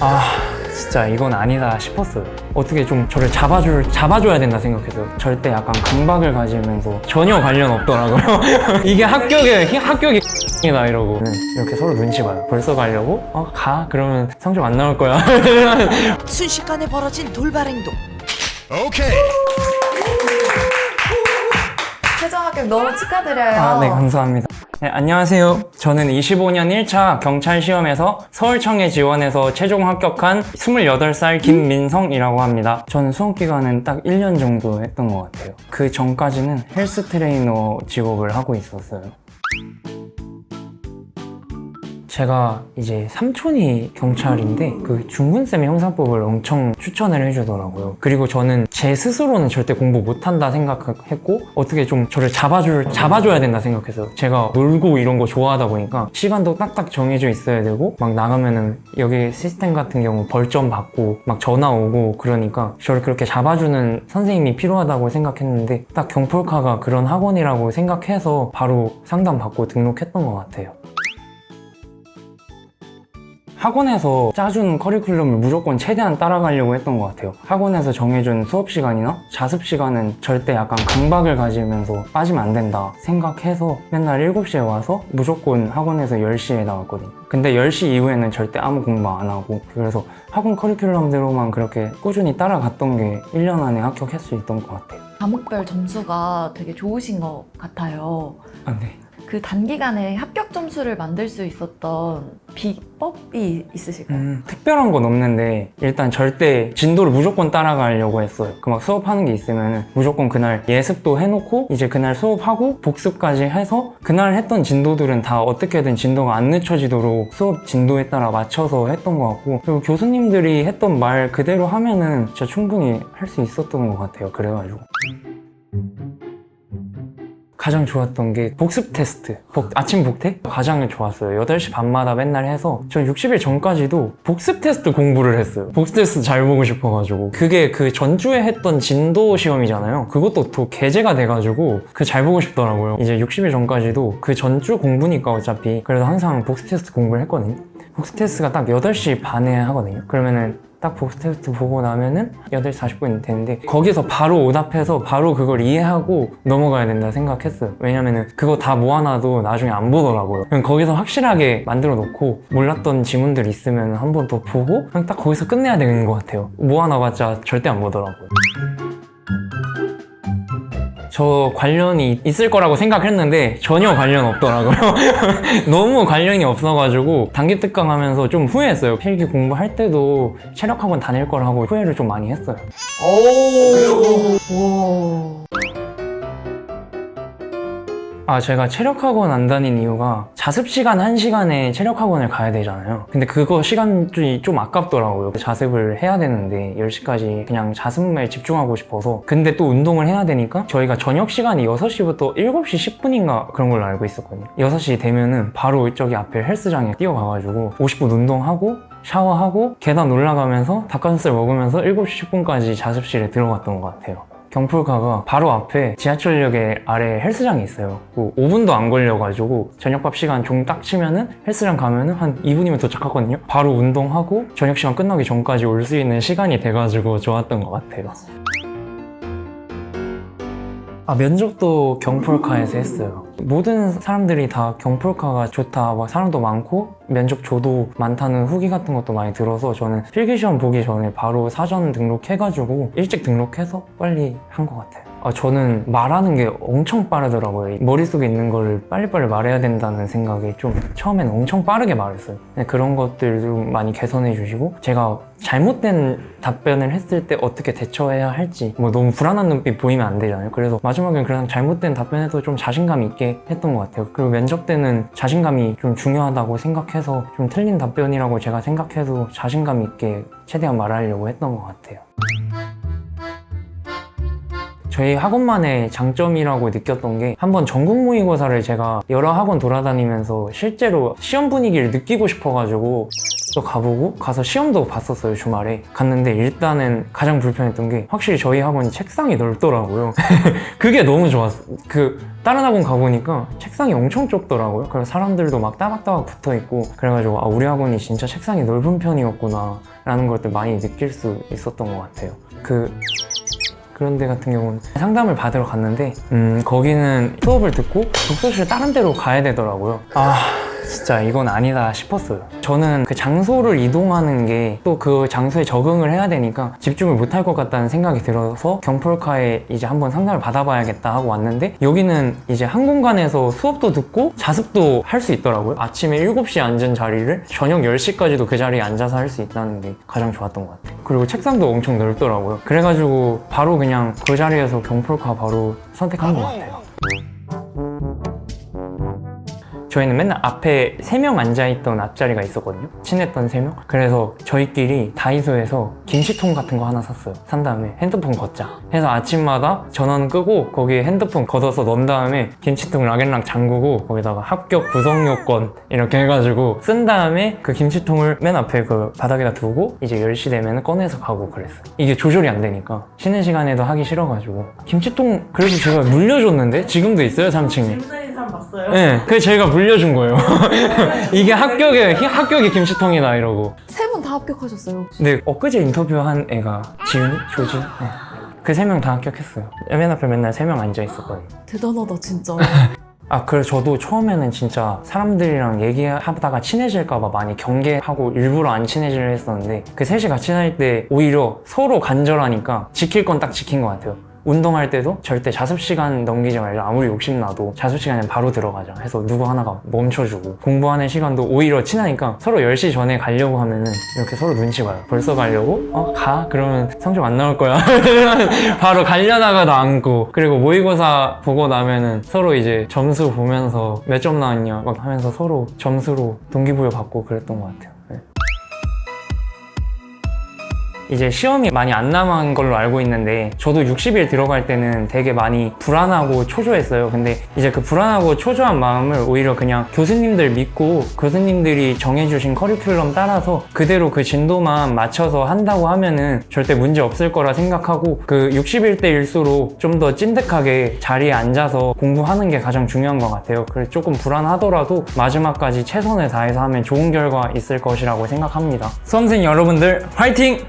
아 진짜 이건 아니다 싶었어요. 어떻게 좀 저를 잡아줄 잡아줘야 된다 생각했어요 절대 약간 강박을 가지면서 전혀 관련 없더라고요. 이게 합격의 합격이 이다 이러고. 이렇게 서로 눈치 봐요. 벌써 가려고? 어 가. 그러면 성적 안 나올 거야. 순식간에 벌어진 돌발 행동. 최종 합격 너무 축하드려요. 아, 네, 감사합니다. 네, 안녕하세요. 저는 25년 1차 경찰 시험에서 서울청에 지원해서 최종 합격한 28살 김민성이라고 합니다. 저는 수험 기간은 딱 1년 정도 했던 것 같아요. 그 전까지는 헬스 트레이너 직업을 하고 있었어요. 제가 이제 삼촌이 경찰인데 그 중군쌤의 형사법을 엄청 추천을 해주더라고요. 그리고 저는 제 스스로는 절대 공부 못한다 생각했고 어떻게 좀 저를 잡아줄 잡아줘야 된다 생각했어요. 제가 놀고 이런 거 좋아하다 보니까 시간도 딱딱 정해져 있어야 되고 막 나가면은 여기 시스템 같은 경우 벌점 받고 막 전화 오고 그러니까 저를 그렇게 잡아주는 선생님이 필요하다고 생각했는데 딱 경폴카가 그런 학원이라고 생각해서 바로 상담 받고 등록했던 것 같아요. 학원에서 짜준 커리큘럼을 무조건 최대한 따라가려고 했던 것 같아요. 학원에서 정해준 수업 시간이나 자습 시간은 절대 약간 강박을 가지면서 빠지면 안 된다 생각해서 맨날 7시에 와서 무조건 학원에서 10시에 나왔거든요. 근데 10시 이후에는 절대 아무 공부 안 하고 그래서 학원 커리큘럼대로만 그렇게 꾸준히 따라갔던 게 1년 안에 합격할 수 있던 것 같아요. 과목별 점수가 되게 좋으신 것 같아요. 아, 네. 그 단기간에 합격 점수를 만들 수 있었던 비법이 있으실까요? 음, 특별한 건 없는데 일단 절대 진도를 무조건 따라가려고 했어요. 그 막 수업하는 게 있으면 무조건 그날 예습도 해놓고 이제 그날 수업하고 복습까지 해서 그날 했던 진도들은 다 어떻게든 진도가 안 늦춰지도록 수업 진도에 따라 맞춰서 했던 것 같고 그리고 교수님들이 했던 말 그대로 하면은 진짜 충분히 할 수 있었던 것 같아요. 그래가지고. 가장 좋았던 게 복습 테스트, 복- 아침 복태? 가장 좋았어요. 8시 반마다 맨날 해서 전 60일 전까지도 복습 테스트 공부를 했어요. 복습 테스트 잘 보고 싶어가지고 그게 그 전주에 했던 진도 시험이잖아요. 그것도 또 게재가 돼가지고 그 잘 보고 싶더라고요. 이제 60일 전까지도 그 전주 공부니까 어차피 그래서 항상 복습 테스트 공부를 했거든요. 복습 테스트가 딱 8시 반에 하거든요. 그러면은 딱 복습 테스트 보고 나면은 8시 40분이 되는데 거기서 바로 오답해서 바로 그걸 이해하고 넘어가야 된다 생각했어요. 왜냐면은 그거 다 모아놔도 나중에 안 보더라고요. 그냥 거기서 확실하게 만들어 놓고 몰랐던 지문들 있으면 한 번 더 보고 그냥 딱 거기서 끝내야 되는 것 같아요. 모아놔봤자 절대 안 보더라고요. 저 관련이 있을 거라고 생각했는데 전혀 관련 없더라고요. 너무 관련이 없어가지고 단기 특강 하면서 좀 후회했어요. 필기 공부할 때도 체력학원 다닐 걸 하고 후회를 좀 많이 했어요. 오. 아, 제가 체력학원 안 다닌 이유가 자습 시간 1시간에 체력학원을 가야 되잖아요. 근데 그거 시간이 좀 아깝더라고요. 자습을 해야 되는데 10시까지 그냥 자습에 집중하고 싶어서. 근데 또 운동을 해야 되니까 저희가 저녁 시간이 6시부터 7시 10분인가 그런 걸로 알고 있었거든요. 6시 되면은 바로 저기 앞에 헬스장에 뛰어가가지고 50분 운동하고 샤워하고 계단 올라가면서 닭가슴살 먹으면서 7시 10분까지 자습실에 들어갔던 것 같아요. 경풀가가 바로 앞에 지하철역에 아래 헬스장이 있어요. 뭐 5분도 안 걸려가지고 저녁밥 시간 종 딱 치면은 헬스장 가면은 한 2분이면 도착하거든요. 바로 운동하고 저녁 시간 끝나기 전까지 올 수 있는 시간이 돼가지고 좋았던 것 같아요. 아, 면접도 경폴카에서 했어요. 모든 사람들이 다 경폴카가 좋다, 막 사람도 많고, 면접 조도 많다는 후기 같은 것도 많이 들어서 저는 필기 시험 보기 전에 바로 사전 등록해가지고 일찍 등록해서 빨리 한 것 같아요. 아, 저는 말하는 게 엄청 빠르더라고요. 머릿속에 있는 거를 빨리빨리 말해야 된다는 생각에 좀 처음에는 엄청 빠르게 말했어요. 근데 그런 것들 좀 많이 개선해 주시고 제가 잘못된 답변을 했을 때 어떻게 대처해야 할지 뭐 너무 불안한 눈빛 보이면 안 되잖아요. 그래서 마지막엔 그냥 잘못된 답변해도 좀 자신감 있게 했던 것 같아요. 그리고 면접 때는 자신감이 좀 중요하다고 생각해서 좀 틀린 답변이라고 제가 생각해도 자신감 있게 최대한 말하려고 했던 것 같아요. 저희 학원만의 장점이라고 느꼈던 게 한번 전국 모의고사를 제가 여러 학원 돌아다니면서 실제로 시험 분위기를 느끼고 싶어가지고 또 가보고 가서 시험도 봤었어요 주말에. 갔는데 일단은 가장 불편했던 게 확실히 저희 학원이 책상이 넓더라고요. 그게 너무 좋았어 그 다른 학원 가보니까 책상이 엄청 좁더라고요. 그래서 사람들도 막 따박따박 붙어 있고 그래가지고 아 우리 학원이 진짜 책상이 넓은 편이었구나 라는 것들 많이 느낄 수 있었던 것 같아요. 그 그런 데 같은 경우는 상담을 받으러 갔는데 음 거기는 수업을 듣고 독서실 다른 데로 가야 되더라고요. 아 진짜 이건 아니다 싶었어요. 저는 그 장소를 이동하는 게 또 그 장소에 적응을 해야 되니까 집중을 못할 것 같다는 생각이 들어서 경폴카에 이제 한번 상담을 받아봐야겠다 하고 왔는데 여기는 이제 한 공간에서 수업도 듣고 자습도 할 수 있더라고요. 아침에 7시에 앉은 자리를 저녁 10시까지도 그 자리에 앉아서 할 수 있다는 게 가장 좋았던 것 같아요. 그리고 책상도 엄청 넓더라고요. 그래가지고 바로 그냥 그 자리에서 경폴카 바로 선택한 것 같아요 저희는 맨날 앞에 세 명 앉아있던 앞자리가 있었거든요. 친했던 세 명. 그래서 저희끼리 다이소에서 김치통 같은 거 하나 샀어요. 산 다음에 핸드폰 걷자. 해서 아침마다 전원 끄고 거기에 핸드폰 걷어서 넣은 다음에 김치통 락앤락 잠그고 거기다가 합격 구성 요건 이렇게 해가지고 쓴 다음에 그 김치통을 맨 앞에 그 바닥에다 두고 이제 10시 되면 꺼내서 가고 그랬어요. 이게 조절이 안 되니까 쉬는 시간에도 하기 싫어가지고 김치통 그래서 제가 물려줬는데 지금도 있어요 3층에. 사람 봤어요? 네, 그게 제가 물려준 거예요. 이게 합격의 합격의 김치통이다 이러고. 세 분 다 합격하셨어요. 근데 엊그제 인터뷰한 애가 지윤이, 조진, 네. 그세 명 다 합격했어요. 맨 앞에 맨날 세 명 앉아 있었거든요. 대단하다 진짜. 아, 그래 저도 처음에는 진짜 사람들이랑 얘기하다가 친해질까봐 많이 경계하고 일부러 안 친해지려 했었는데 그 셋이 같이 다닐 때 오히려 서로 간절하니까 지킬 건 딱 지킨 것 같아요. 운동할 때도 절대 자습 시간 넘기지 말자. 아무리 욕심나도 자습 시간에 바로 들어가자. 해서 누구 하나가 멈춰주고 공부하는 시간도 오히려 친하니까 서로 10시 전에 가려고 하면은 이렇게 서로 눈치 봐요. 벌써 가려고? 어, 가? 그러면 성적 안 나올 거야. 바로 가려다가도 앉고 그리고 모의고사 보고 나면은 서로 이제 점수 보면서 몇 점 나왔냐 막 하면서 서로 점수로 동기부여 받고 그랬던 것 같아요. 이제 시험이 많이 안 남은 걸로 알고 있는데 저도 60일 들어갈 때는 되게 많이 불안하고 초조했어요. 근데 이제 그 불안하고 초조한 마음을 오히려 그냥 교수님들 믿고 교수님들이 정해주신 커리큘럼 따라서 그대로 그 진도만 맞춰서 한다고 하면은 절대 문제 없을 거라 생각하고 그 60일 때일수록 좀 더 찐득하게 자리에 앉아서 공부하는 게 가장 중요한 것 같아요. 그래서 조금 불안하더라도 마지막까지 최선을 다해서 하면 좋은 결과 있을 것이라고 생각합니다. 수험생 여러분들 화이팅!